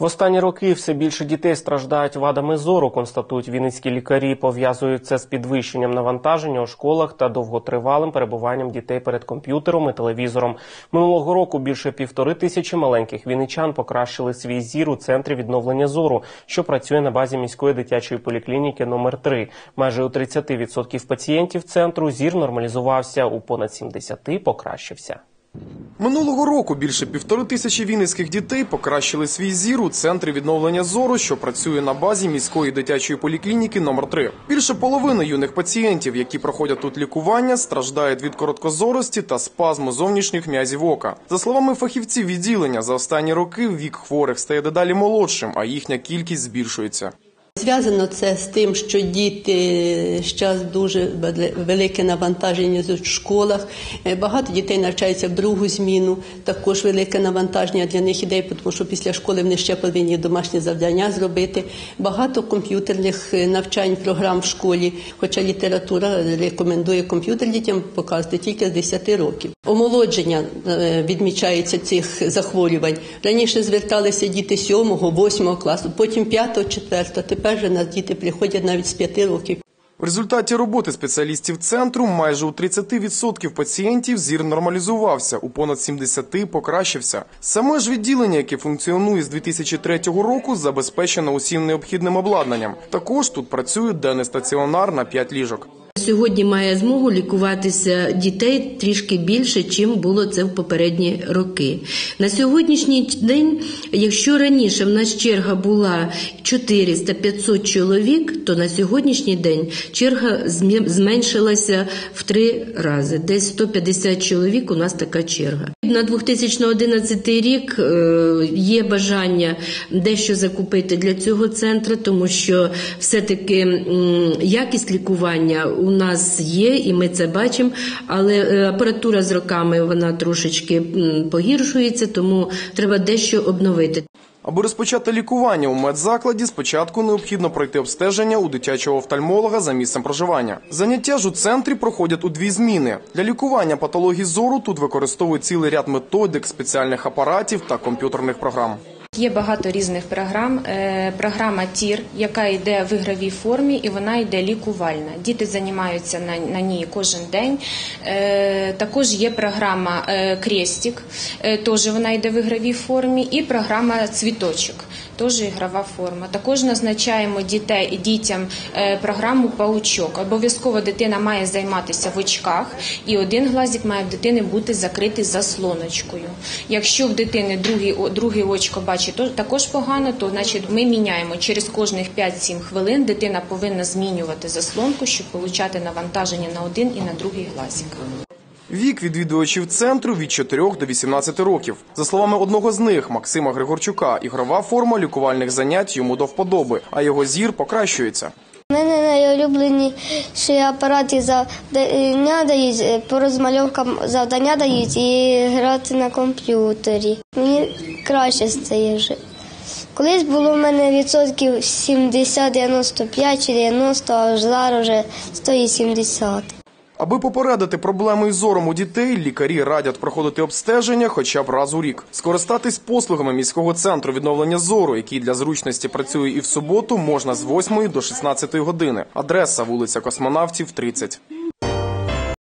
В останні роки все більше дітей страждають вадами зору, констатують вінницькі лікарі. Пов'язують це з підвищенням навантаження у школах та довготривалим перебуванням дітей перед комп'ютером і телевізором. Минулого року більше півтори тисячі маленьких вінничан покращили свій зір у центрі відновлення зору, що працює на базі міської дитячої поліклініки номер 3 Майже у 30% пацієнтів центру зір нормалізувався, у понад 70 покращився. Минулого року більше півтори тисячі вінницьких дітей покращили свій зір у центрі відновлення зору, що працює на базі міської дитячої поліклініки номер 3 Більше половини юних пацієнтів, які проходять тут лікування, страждають від короткозорості та спазму зовнішніх м'язів ока. За словами фахівців відділення, за останні роки вік хворих стає дедалі молодшим, а їхня кількість збільшується. Зв'язано це з тим, що діти зараз дуже велике навантаження в школах. Е, Багато дітей навчаються в другу зміну. Також велике навантаження для них іде, тому що після школи вони ще повинні домашні завдання зробити. Багато комп'ютерних е, навчань, програм в школі. Хоча література рекомендує комп'ютер дітям показувати тільки з 10 років. Омолодження е, відмічається цих захворювань. Раніше зверталися діти 7, 8 класу, потім 5, 4, тепер же нас діти приходять навіть з п'яти років. В результаті роботи спеціалістів центру майже у 30% пацієнтів зір нормалізувався, у понад 70 покращився. Саме ж відділення, яке функціонує з 2003 року, забезпечено усім необхідним обладнанням. Також тут працює денний стаціонар на 5 ліжок. Сьогодні має змогу лікуватися дітей трішки більше, чим було це в попередні роки. На сьогоднішній день, якщо раніше в нас черга була 400-500 чоловік, то на сьогоднішній день черга зменшилася в три рази. Десь 150 чоловік у нас така черга. На 2011 рік е, є бажання дещо закупити для цього центру, тому що все-таки якість лікування у нас є, і ми це бачимо. Але е, апаратура з роками вона трошечки погіршується, тому треба дещо обновити. Аби розпочати лікування у медзакладі, спочатку необхідно пройти обстеження у дитячого офтальмолога за місцем проживання. Заняття ж у центрі проходять у дві зміни. Для лікування патології зору тут використовують цілий ряд методик, спеціальних апаратів та комп'ютерних програм. Є багато різних програм. Е, програма ТІР, яка йде в ігровій формі, і вона йде лікувальна. Діти займаються на, ній кожен день. Е, також є програма е, Крестік, теж вона йде в ігровій формі, і програма Цвіточок, теж ігрова форма. Також назначаємо дітей дітям програму Паучок. Обов'язково дитина має займатися в очках, і один глазик має в дитини бути закритий заслоночкою. Якщо в дитини другий очко бачить то також погано, то значить ми міняємо через кожних 5-7 хвилин. Дитина повинна змінювати заслонку, щоб отримати навантаження на один і на другий глазик. Вік відвідувачів центру від 4 до 18 років. За словами одного з них, Максима Григорчука, ігрова форма лікувальних занять йому до вподоби, а його зір покращується. Мене апарат апарати завдання дають, по розмальовкам завдання дають і грати на комп'ютері. Мені краще стає вже. Колись було в мене відсотків 70, 95 чи 90, а зараз вже 170. Аби попередити проблеми із зором у дітей, лікарі радять проходити обстеження хоча б раз у рік. Скористатись послугами міського центру відновлення зору, який для зручності працює і в суботу, можна з 8 до 16 години. Адреса вулиця Космонавтів, 30.